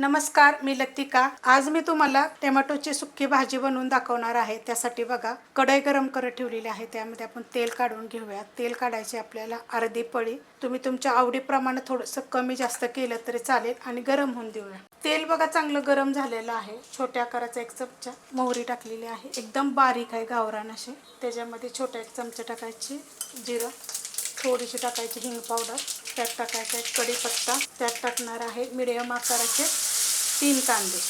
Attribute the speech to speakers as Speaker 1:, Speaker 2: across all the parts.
Speaker 1: नमस्कार मी लतिका. आज मी तुम्हाला टोमॅटोची सुक्की भाजी बनवून दाखवणार आहे. त्यासाठी बघा कढई गरम करत ठेवलेली आहे. त्यामध्ये आपण तेल काढून घेऊया. तेल काढायचे आपल्याला अर्धी पळी. तुम्ही तुमच्या आवडीप्रमाणे थोडंसं कमी जास्त केलं तरी चालेल आणि गरम होऊन देऊया. तेल बघा चांगलं गरम झालेलं आहे. छोट्या आकाराचा एक चमचा मोहरी टाकलेली आहे. एकदम बारीक आहे गावरान असे त्याच्यामध्ये छोटा एक चमचा टाकायची जिरं. थोडीशी टाकायची हिंग पावडर. त्यात टाकायचा एक कढीपत्ता. त्यात टाकणार आहे मिडियम आकाराचे तीन कांदे.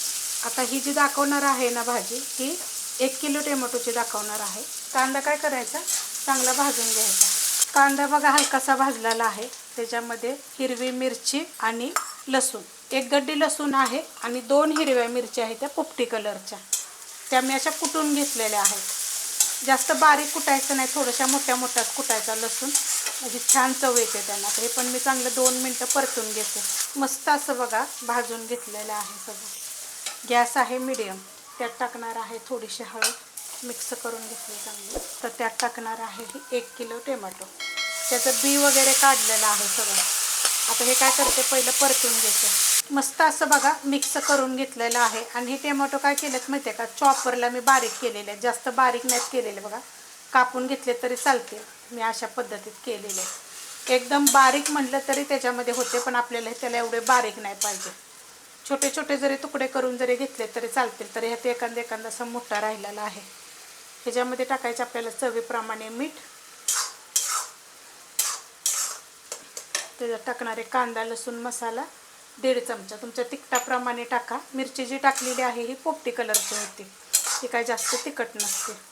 Speaker 1: आता ही जी दाखवणार आहे ना भाजी ही एक किलो टोमॅटोची दाखवणार आहे. कांदा काय करायचा? चांगला भाजून घ्यायचा. कांदा बघा हलकासा भाजलेला आहे. त्याच्यामध्ये हिरवी मिरची आणि लसूण. एक गड्डी लसूण आहे आणि दोन हिरव्या मिरच्या आहेत त्या पोपटी कलरच्या. त्या मी अशा कुटून घेतलेल्या आहेत. जास्त बारीक कुटायचं नाही थोड्याशा मोठ्या मोठ्याच कुटायचा लसूण. म्हणजे छान चव येते त्यांना. तर हे पण मी चांगलं दोन मिनटं परतून घेते. मस्त असं बघा भाजून घेतलेलं आहे सगळं. गॅस आहे मिडियम. त्यात टाकणार आहे थोडीशी हळद. मिक्स करून घेतली चांगली. तर त्यात टाकणार आहे ही एक किलो टोमॅटो. त्याचं बी वगैरे काढलेलं आहे सगळं. आता हे काय करते पहिलं परतून घेते. मस्त असं बघा मिक्स करून घेतलेलं आहे. आणि हे टोमॅटो काय केलेत माहिती आहे का? चॉपरला मी बारीक केलेले आहेत. जास्त बारीक नाहीत केलेले बघा. कापून घेतले तरी चालतील. मी अशा पद्धतीत केलेले. एकदम बारीक म्हटलं तरी त्याच्यामध्ये होते पण आपल्याला त्याला एवढे बारीक नाही पाहिजे. छोटे छोटे जरी तुकडे करून जरी घेतले तरी चालतील तरी ह्यात एखादा एखादा असा मोठा राहिलेला आहे. ह्याच्यामध्ये टाकायचं आपल्याला चवीप्रमाणे मीठ. त्याच्यात टाकणारे कांदा लसूण मसाला दीड चमचा. तुमच्या तिखटाप्रमाणे टाका. मिरची जी टाकलेली आहे ही पोपटी कलरची होती. ती काय जास्त तिखट नसते.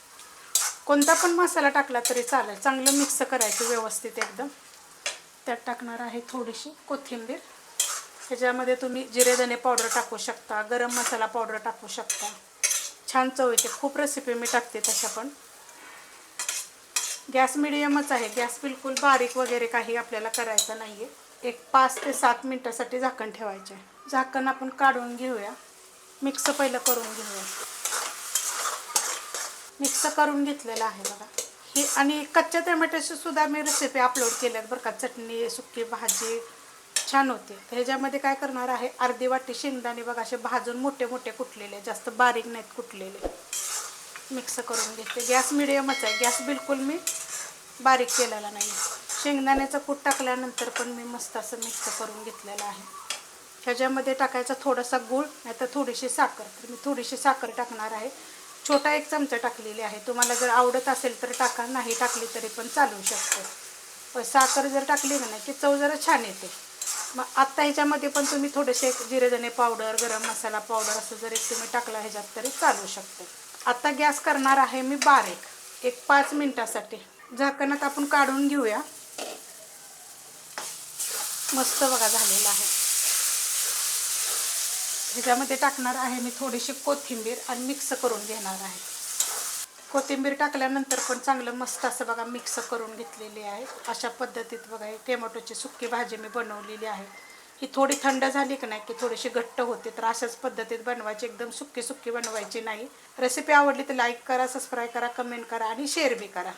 Speaker 1: कोणता पण मसाला टाकला तरी चालेल. चांगलं मिक्स करायचं व्यवस्थित एकदम. त्यात टाकणार आहे थोडीशी कोथिंबीर. ह्याच्यामध्ये तुम्ही जिरेदणे पावडर टाकू शकता गरम मसाला पावडर टाकू शकता. छान चव येते. खूप रेसिपी मी टाकते तशा पण. गॅस मिडियमच आहे. गॅस बिलकुल बारीक वगैरे काही आपल्याला करायचं नाही आहे एक पाच ते सात मिनटासाठी झाकण ठेवायचे आहे झाकण आपण काढून घेऊया. मिक्स पहिलं करून घेऊया. मिक्स करून घेतलेलं आहे बघा. ही आणि कच्च्या टमॅटोची सुद्धा मी रेसिपी अपलोड केल्यात बरं का. चटणी सुकी भाजी छान होते. तर ह्याच्यामध्ये काय करणार आहे अर्धी वाटी शेंगदाणे बघा असे भाजून मोठे मोठे कुटलेले जास्त बारीक नाहीत कुटलेले. मिक्स करून घेते. गॅस मिडियमच आहे. गॅस बिलकुल मी बारीक केलेला नाही. शेंगदाण्याचं कूट टाकल्यानंतर पण मी मस्त असं मिक्स करून घेतलेलं आहे. ह्याच्यामध्ये टाकायचा थोडासा गूळ नाहीतर थोडीशी साखर. तर मी थोडीशी साखर टाकणार आहे. छोटा एक चमचा टाकलेली आहे. तुम्हाला जर आवडत असेल तर टाका नाही टाकली तरी पण चालू शकते. साखर जर टाकली ना की चव जरा छान येते. मग आत्ता ह्याच्यामध्ये पण तुम्ही थोडेसे जिरेदणे पावडर गरम मसाला पावडर असं जरी तुम्ही टाकला ह्याच्यात तरी चालू शकतो. आत्ता गॅस करणार आहे मी बारीक. एक पाच मिनटासाठी. झाकणात आपण काढून घेऊया. मस्त बघा झालेलं आहे. ह्याच्यामध्ये टाकणार आहे मी थोडीशी कोथिंबीर आणि मिक्स करून घेणार आहे. कोथिंबीर टाकल्यानंतर पण चांगलं मस्त असं बघा मिक्स करून घेतलेली आहे. अशा पद्धतीत बघा ही टोमॅटोची सुक्की भाजी मी बनवलेली आहे. ही थोडी थंड झाली की नाही की थोडीशी घट्ट होते तर अशाच पद्धतीत बनवायची एकदम सुक्की सुक्की बनवायची नाही. रेसिपी आवडली तर लाईक करा सबस्क्राईब करा कमेंट करा आणि शेअर बी करा.